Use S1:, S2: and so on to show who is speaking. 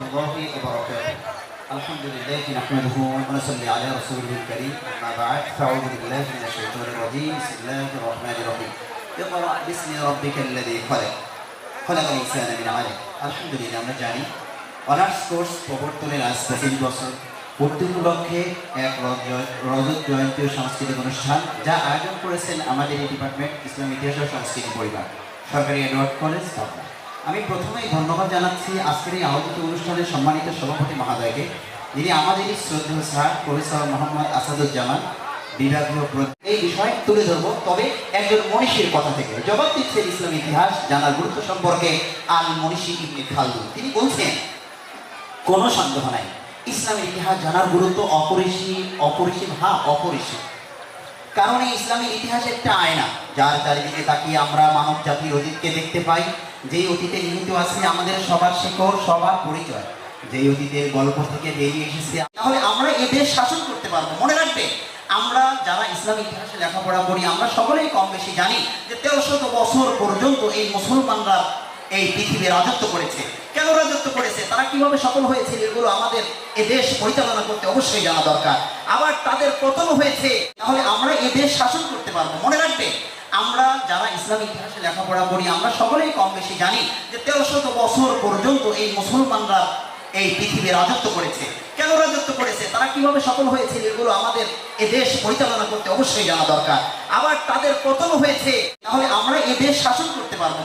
S1: الله وبركاته الحمد لله نحمده ونصلي على رسوله الكريم أما بعد فأعوذ بالله من الشيطان الرجيم بسم الله الرحمن الرحيم اقرأ باسم ربك الذي خلق خلق الإنسان من علق الحمد لله আমরা জানি honours course প্রবর্তনের আজ পঁচিশ বছর পূর্তি উপলক্ষে এক রজ- রজত জয়ন্তী ও সাংস্কৃতিক অনুষ্ঠান যা আয়োজন করেছেন আমাদের এই ডিপার্টমেন্ট ইসলাম ইতিহাস ও সংস্কৃতি পরিবার সরকারি এডওয়ার্ড কলেজ পাবনা আমি প্রথমেই ধন্যবাদ জানাচ্ছি আজকের এই আয়োজিত অনুষ্ঠানের সম্মানিত সভাপতি মহোদয়কে। যিনি আমাদের এই শ্রদ্ধেয় স্যার, প্রফেসর মোহাম্মদ আসাদুজ্জামান, বিভাগীয় এই বিষয় তুলে ধরবো, তবে একজন মনীষীর কথা থেকে। জবাব দিচ্ছেন ইসলাম ইতিহাস জানার গুরুত্ব সম্পর্কে আল মনীষী ইবনে খালদুন। তিনি বলছেন, কোনো সন্দেহ নাই। ইসলামের ইতিহাস জানার গুরুত্ব অপরিসীম অপরিসীম হ্যাঁ অপরিসীম। কারণ এই ইসলামের ইতিহাস একটা আয়না। যার চারিদিকে তাকিয়ে আমরা মানব জাতির অতীতকে দেখতে পাই যেই অতীতে নিহিত আছে, আমাদের সবার শিকড়, সবার পরিচয়। যেই অতীতের গল্প থেকে বেরিয়ে এসেছে, তাহলে আমরা এ দেশ শাসন করতে পারব। মনে রাখবে, আমরা যারা ইসলাম ইতিহাসে লেখাপড়া করি, আমরা সকলেই কম বেশি জানি যে তেরোশত বছর পর্যন্ত এই মুসলমানরা এই পৃথিবী রাজত্ব করেছে। কেন রাজত্ব করেছে? তারা কীভাবে সফল হয়েছে এগুলো আমাদের এ দেশ পরিচালনা করতে অবশ্যই জানা দরকার। আবার তাদের পতন হয়েছে, তাহলে আমরা এ দেশ শাসন করতে পারব। মনে রাখবে আমরা যারা ইসলাম ইতিহাসে লেখাপড়া করি, আমরা সকলেই কম বেশি জানি যে তেরোশত বছর পর্যন্ত এই মুসলমানরা এই পৃথিবী রাজত্ব করেছে। কেন রাজত্ব করেছে? তারা কীভাবে সফল হয়েছে? এগুলো আমাদের এ দেশ পরিচালনা করতে অবশ্যই জানা দরকার। আবার তাদের পতন হয়েছে, তাহলে আমরা এ দেশ শাসন করতে পারব